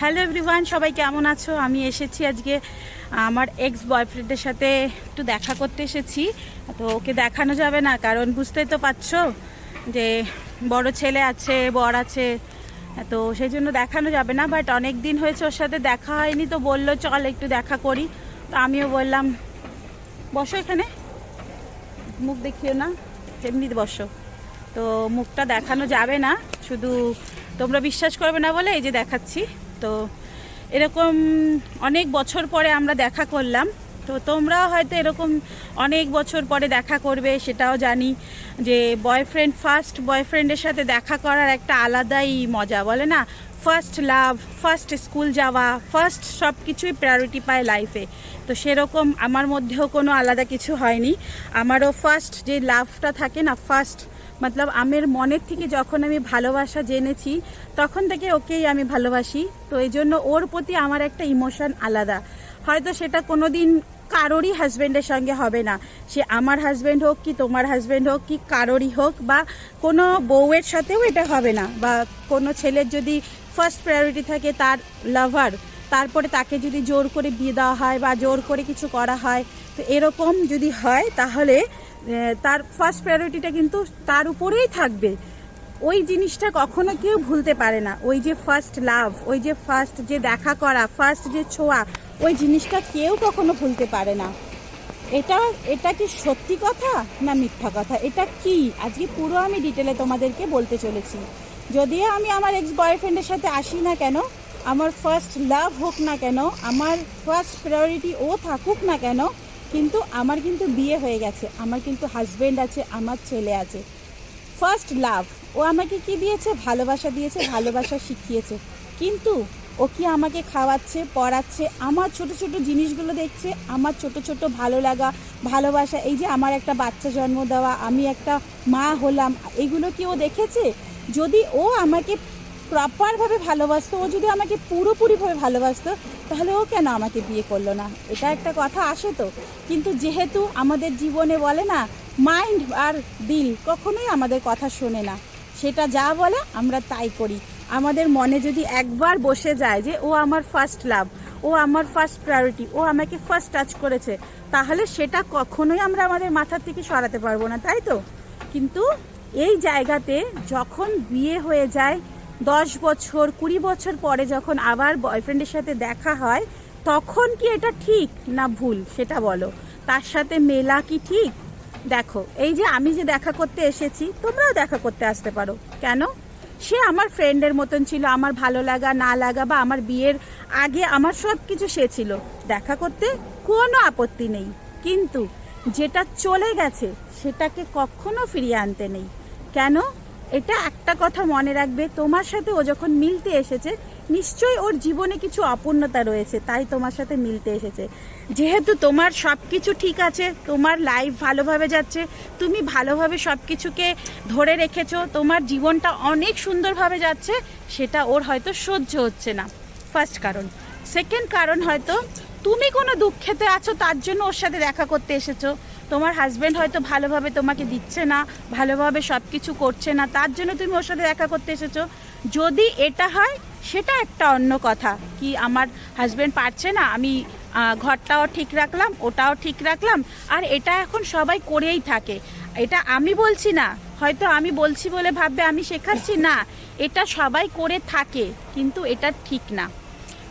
Hello everyone সবাই কেমন আছো? আমি এসেছি আজকে আমার এক্স বয়ফ্রেন্ডের সাথে একটু দেখা করতে এসেছি। তো ওকে দেখানো যাবে না, কারণ বুঝতেই তো পারছ যে বড় ছেলে আছে, বর আছে, তো সেই জন্য দেখানো যাবে না। বাট অনেক দিন হয়েছে ওর সাথে দেখা হয়নি, তো বলল, চল একটু দেখা করি। তো আমিও বললাম, বসো এখানে। মুখ দেখিও না, এমনি বসো। তো মুখটা দেখানো যাবে না, শুধু তোমরা বিশ্বাস করবে না বলে এই যে দেখাচ্ছি। তো এরকম অনেক বছর পরে আমরা দেখা করলাম। তো তোমরাও হয়তো এরকম অনেক বছর পরে দেখা করবে, সেটাও জানি যে বয়ফ্রেন্ড ফার্স্ট বয়ফ্রেন্ডের সাথে দেখা করার একটা আলাদাই মজা, বলে না? ফার্স্ট লাভ ফার্স্ট স্কুল যাওয়া ফার্স্ট সব কিছুই প্রায়োরিটি পায় লাইফে তো সেরকম আমার মধ্যেও কোনো আলাদা কিছু হয়নি। আমারও ফার্স্ট যে লাভটা থাকে না ফার্স্ট মতলব আমের মনের থেকে যখন আমি ভালোবাসা জেনেছি তখন থেকে ওকেই আমি ভালোবাসি তো এই জন্য ওর প্রতি আমার একটা ইমোশন আলাদা হয়তো সেটা কোনো দিন কারোরই হাজব্যান্ডের সঙ্গে হবে না সে আমার হাজব্যান্ড হোক কি তোমার হাজব্যান্ড হোক কি কারোরই হোক বা কোনো বউয়ের সাথেও এটা হবে না বা কোনো ছেলের যদি ফার্স্ট প্রায়োরিটি থাকে তার লাভার তারপরে তাকে যদি জোর করে বিয়ে দেওয়া হয় বা জোর করে কিছু করা হয় তো এরকম যদি হয় তাহলে তার ফার্স্ট প্রায়োরিটিটা কিন্তু তার উপরেই থাকবে। ওই জিনিসটা কখনো কেউ ভুলতে পারে না। ওই যে ফার্স্ট লাভ ওই যে ফার্স্ট যে দেখা করা ফার্স্ট যে ছোঁয়া, ওই জিনিসটা কেউ কখনো ভুলতে পারে না। এটা এটা কি সত্যি কথা না মিথ্যা কথা? এটা কি? আজকে পুরো আমি ডিটেলে তোমাদেরকে বলতে চলেছি। যদিও আমি আমার এক্স বয়ফ্রেন্ডের সাথে আসি না কেন, আমার ফার্স্ট লাভ হোক না কেন, আমার ফার্স্ট প্রায়োরিটি ও থাকুক না কেন কিন্তু আমার কিন্তু বিয়ে হয়ে গেছে, আমার কিন্তু হাজব্যান্ড আছে, আমার ছেলে আছে। ফার্স্ট লাভ ও আমাকে কি দিয়েছে? ভালোবাসা দিয়েছে, ভালোবাসা শিখিয়েছে। কিন্তু ও কি আমাকে খাওয়াচ্ছে, পড়াচ্ছে, আমার ছোট ছোট জিনিসগুলো দেখছে, আমার ছোট ছোট ভালো লাগা, ভালোবাসা, এই যে আমার একটা বাচ্চা জন্ম দেওয়া, আমি একটা মা হলাম, এগুলো কি ও দেখেছে? যদি ও আমাকে প্রপারভাবে ভালোবাসতো, ও যদি আমাকে পুরোপুরিভাবে ভালোবাসতো তাহলে ও কেন আমাকে বিয়ে করল না? এটা একটা কথা আসে তো। কিন্তু যেহেতু আমাদের জীবনে বলে না, মাইন্ড আর দিল কখনোই আমাদের কথা শোনে না। সেটা যা বলে আমরা তাই করি। আমাদের মনে যদি একবার বসে যায় যে, ও আমার ফার্স্ট লাভ ও আমার ফার্স্ট প্রায়োরিটি ও আমাকে ফার্স্ট টাচ করেছে তাহলে সেটা কখনোই আমরা আমাদের মাথার থেকে সরাতে পারব না, তাই তো? কিন্তু এই জায়গাতে যখন বিয়ে হয়ে যায় দশ বছর, কুড়ি বছর পরে যখন আবার বয়ফ্রেন্ডের সাথে দেখা হয়, তখন কি এটা ঠিক না ভুল? সেটা বলো। তার সাথে মেলা কি ঠিক? দেখো, এই যে আমি যে দেখা করতে এসেছি, তোমরাও দেখা করতে আসতে পারো। কেন? সে আমার ফ্রেন্ডের মতন ছিল, আমার ভালো লাগা, না লাগা বা আমার বিয়ের আগে আমার সব কিছু সে ছিল। দেখা করতে কোনো আপত্তি নেই। কিন্তু যেটা চলে গেছে, সেটাকে কখনো ফিরিয়ে আনতে নেই। কেন? এটা একটা কথা মনে রাখবে, তোমার সাথে ও যখন মিলতে এসেছে, নিশ্চয়ই ওর জীবনে কিছু অপূর্ণতা রয়েছে, তাই তোমার সাথে মিলতে এসেছে। যেহেতু তোমার সব কিছু ঠিক আছে, তোমার লাইফ ভালোভাবে যাচ্ছে, তুমি ভালোভাবে সব কিছুকে ধরে রেখেছো, তোমার জীবনটা অনেক সুন্দরভাবে যাচ্ছে, সেটা ওর হয়তো সহ্য হচ্ছে না। ফার্স্ট কারণ। সেকেন্ড কারণ হয়তো, তুমি কোনো দুঃখেতে আছো, তার জন্য ওর সাথে দেখা করতে এসেছ। তোমার হাজব্যান্ড হয়তো ভালোভাবে তোমাকে দিচ্ছে না, ভালোভাবে সব কিছু করছে না, তার জন্য তুমি ওর সাথে দেখা করতে এসেছ। যদি এটা হয়, সেটা একটা অন্য কথা। কি আমার হাজব্যান্ড পারছে না, আমি ঘরটাও ঠিক রাখলাম, ওটাও ঠিক রাখলাম, আর এটা এখন সবাই করেই থাকে। এটা আমি বলছি না, হয়তো আমি বলছি বলে ভাববে, আমি শেখাচ্ছি, না। এটা সবাই করে থাকে, কিন্তু এটা ঠিক না।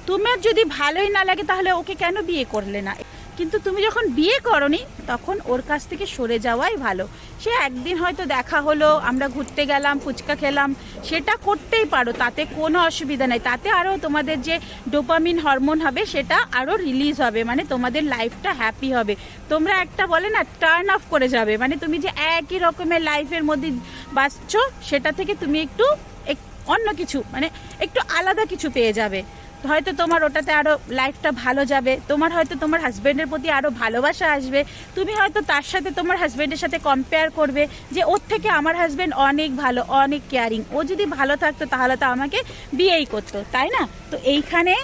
তোমার যদি ভালোই না লাগে, তাহলে ওকে কেন বিয়ে করলে না? কিন্তু তুমি যখন বিয়ে করনি, তখন ওর কাছ থেকে সরে যাওয়াই ভালো। সে একদিন হয়তো দেখা হলো, আমরা ঘুরতে গেলাম, ফুচকা খেলাম, সেটা করতেই পারো, তাতে কোনো অসুবিধা নেই। তাতে আরও তোমাদের যে ডোপামিন হরমোন হবে, সেটা আরও রিলিজ হবে মানে তোমাদের লাইফটা হ্যাপি হবে। তোমরা একটা বলে না টার্ন অফ করে যাবে মানে তুমি যে একই রকমের লাইফের মধ্যে বাঁচছো, সেটা থেকে তুমি একটু, এক- অন্য কিছু মানে একটু আলাদা কিছু পেয়ে যাবে। হয়তো তোমার ওটাতে আরও লাইফটা ভালো যাবে, তোমার হয়তো তোমার হাজবেন্ডের প্রতি আরও ভালোবাসা আসবে, তুমি হয়তো তার সাথে তোমার হাজবেন্ডের সাথে কম্পেয়ার করবে যে ওর থেকে আমার হাজবেন্ড অনেক ভালো, অনেক কেয়ারিং ও যদি ভালো থাকতো তাহলে তো আমাকে বিয়েই করতো, তাই না? তো এইখানে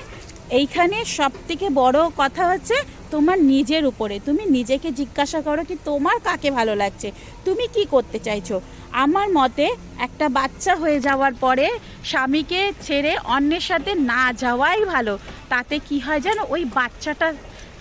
এইখানে সব থেকে বড় কথা হচ্ছে তোমার নিজের উপরে। তুমি নিজেকে জিজ্ঞাসা করো কি তোমার কাকে ভালো লাগছে? তুমি কি করতে চাইছো? আমার মতে একটা বাচ্চা হয়ে যাওয়ার পরে স্বামীকে ছেড়ে অন্যের সাথে না যাওয়াই ভালো। তাতে কি হয় যেন ওই বাচ্চাটা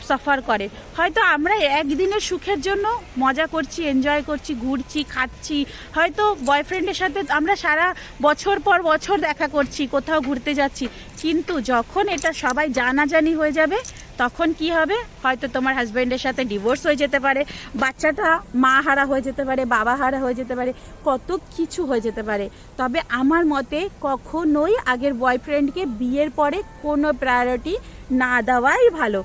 সাফার করে। হয়তো আমরা একদিনের সুখের জন্য মজা করছি এনজয় করছি, ঘুরছি, খাচ্ছি। হয়তো বয়ফ্রেন্ডের সাথে আমরা সারা বছর পর বছর দেখা করছি, কোথাও ঘুরতে যাচ্ছি। কিন্তু যখন এটা সবাই জানাজানি হয়ে যাবে তখন কি হবে? হয়তো তোমার হাজব্যান্ডের সাথে ডিভোর্স হয়ে যেতে পারে, বাচ্চাটা মা হারা হয়ে যেতে পারে, বাবা হারা হয়ে যেতে পারে, কত কিছু হয়ে যেতে পারে। তবে আমার মতে কখনোই আগের বয়ফ্রেন্ডকে বিয়ের পরে কোনো প্রায়োরিটি না দেওয়াই ভালো।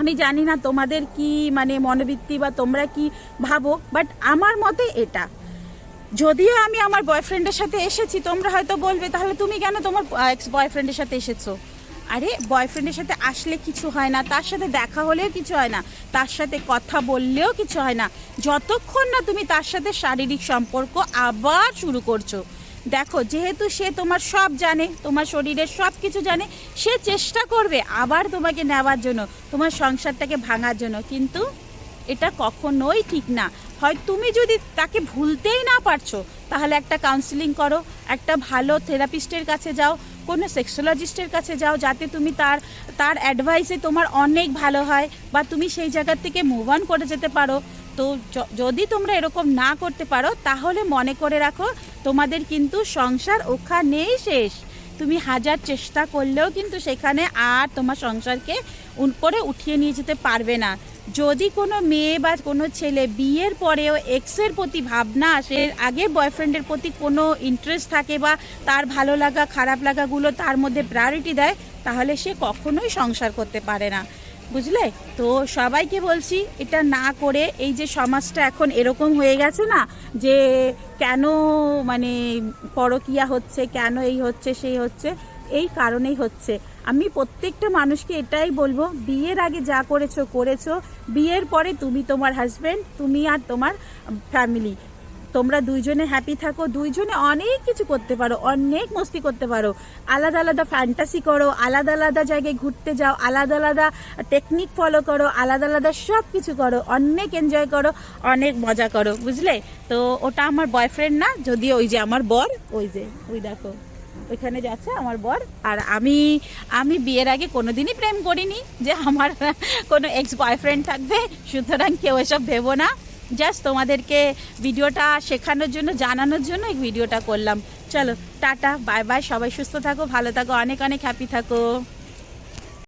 আমি জানি না তোমাদের কি মানে মনোবৃত্তি বা তোমরা কি ভাবো বাট আমার মতে এটা। যদিও আমি আমার বয়ফ্রেন্ডের সাথে এসেছি, তোমরা হয়তো বলবে, তাহলে তুমি কেন তোমার এক্স বয়ফ্রেন্ডের সাথে এসেছ? আরে বয়ফ্রেন্ডের সাথে আসলে কিছু হয় না, তার সাথে দেখা হলেও কিছু হয় না, তার সাথে কথা বললেও কিছু হয় না। যতক্ষণ না তুমি তার সাথে শারীরিক সম্পর্ক আবার শুরু করছ। দেখো, যেহেতু সে তোমার সব জানে, তোমার শরীরের সব কিছু জানে, সে চেষ্টা করবে আবার তোমাকে নেওয়ার জন্য, তোমার সংসারটাকে ভাঙার জন্য। কিন্তু এটা কখনোই ঠিক না। হয় তুমি যদি তাকে ভুলতেই না পারছ, তাহলে একটা কাউন্সিলিং করো, একটা ভালো থেরাপিস্টের কাছে যাও কোনো সেক্সোলজিস্টের কাছে যাও যাতে তুমি তার তার অ্যাডভাইসে তোমার অনেক ভালো হয় বা তুমি সেই জায়গার থেকে মুভ অন করে যেতে পারো। তো যদি তোমরা এরকম না করতে পারো, তাহলে মনে করে রাখো, তোমাদের কিন্তু সংসার ওখানেই শেষ। তুমি হাজার চেষ্টা করলেও কিন্তু সেখানে আর তোমার সংসারকে করে উঠিয়ে নিয়ে যেতে পারবে না। যদি কোনো মেয়ে বা কোনো ছেলে বিয়ের পরেও এক্সের প্রতি ভাবনা আসে, আগে বয়ফ্রেন্ডের প্রতি কোনো ইন্টারেস্ট থাকে বা তার ভালো লাগা, খারাপ লাগাগুলো তার মধ্যে প্রায়োরিটি দেয়, তাহলে সে কখনোই সংসার করতে পারে না। বুঝলে? তো সবাইকে বলছি, এটা না করে এই যে সমাজটা এখন এরকম হয়ে গেছে না, যে কেন মানে পরকিয়া হচ্ছে, কেন এই হচ্ছে, সেই হচ্ছে, এই কারণেই হচ্ছে। আমি প্রত্যেকটা মানুষকে এটাই বলব, বিয়ের আগে যা করেছ করেছ। বিয়ের পরে তুমি তোমার হাজবেন্ড তুমি আর তোমার ফ্যামিলি তোমরা দুইজনে হ্যাপি থাকো, দুইজনে অনেক কিছু করতে পারো, অনেক মস্তি করতে পারো। আলাদা আলাদা ফ্যান্টাসি করো, আলাদা আলাদা জায়গায় ঘুরতে যাও, আলাদা আলাদা টেকনিক ফলো করো, আলাদা আলাদা সব কিছু করো, অনেক এনজয় করো, অনেক মজা করো, বুঝলে? তো ওটা আমার বয়ফ্রেন্ড না, যদিও ওই যে আমার বর, ওই যে, ওই দেখো, ওইখানে যাচ্ছে আমার বর। আর আমি আমি বিয়ের আগে কোনোদিনই প্রেম করিনি যে আমার কোনো এক্স বয়ফ্রেন্ড থাকবে, সুতরাং কেউ এসব ভেবো না। জাস্ট তোমাদেরকে ভিডিওটা শেখানোর জন্য, জানানোর জন্য এই ভিডিওটা করলাম। চলো, টাটা বাই বাই সবাই সুস্থ থাকো, ভালো থাকো, অনেক অনেক হ্যাপি থাকো।